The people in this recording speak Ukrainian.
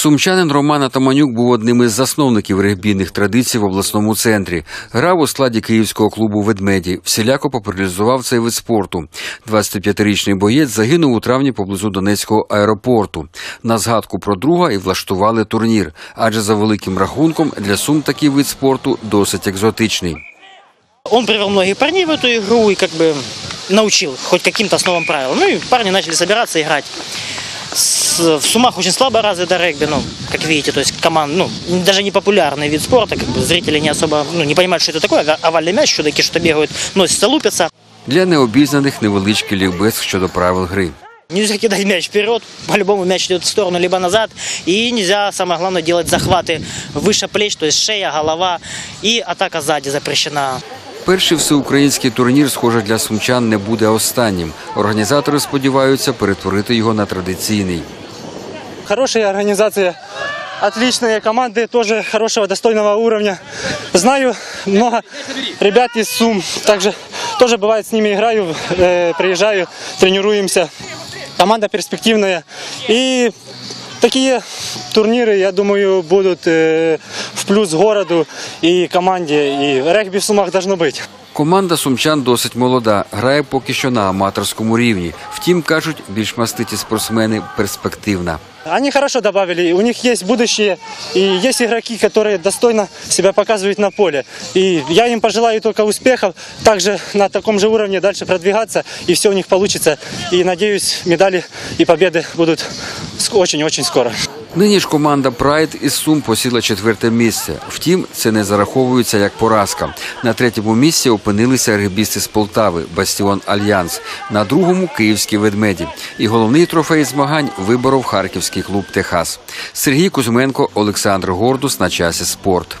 Сумчанин Роман Атаманюк був одним із засновників регбійних традицій в обласному центрі. Грав у складі київського клубу Ведмеді. Всіляко популяризував цей вид спорту. 25-річний боєць загинув у травні поблизу Донецького аеропорту. На згадку про друга і влаштували турнір, адже за великим рахунком для сум такий вид спорту досить екзотичний. Он привел многих парней в эту игру и как бы научил хоть каким-то основам правил. Ну и парни начали собираться играть. С- в Сумах очень слабо развито регби, ну, как видите, то есть команд, ну, даже не популярный вид спорта, как бы зрители не особо, ну, не понимают, что это такое, а овальный мяч, чудаки что-то бегают, носятся, лупятся. Для необізнаних невеличкий лікбез щодо правил гри. Нельзя кидать мяч вперед, по-любому мяч идет в сторону, либо назад. И нельзя, самое главное, делать захваты выше плеч, то есть шея, голова. И атака сзади запрещена. Перший всеукраїнський турнір, схоже, для сумчан не буде останнім. Організатори сподіваються перетворити його на традиційний. Хорошая организация, отличные команды, тоже хорошего, достойного уровня. Знаю много ребят из Сум, также тоже бывает с ними играю, э, приезжаю, тренируемся. Команда перспективная. И такие турниры, я думаю, будут э, в плюс городу и команде. И регби в Сумах должно быть. Команда сумчан досить молода, грає поки що на аматорському рівні. Втім, кажуть, більш маститі спортсмени перспективна. Они хорошо добавили, у них есть будущее, и есть игроки, которые достойно себя показывают на поле. И я им пожелаю только успехов, также на таком же уровне дальше продвигаться, и все у них получится. И надеюсь, медали и победы будут ск- очень-очень скоро. Нині ж команда Прайд із Сум посіла четверте місце. Втім, це не зараховується як поразка. На третьому місці опинилися регбісти з Полтави Бастіон Альянс. На другому київські ведмеді. І головний трофей змагань виборов харківський клуб Техас. Сергій Кузьменко, Олександр Гордус на часі спорт.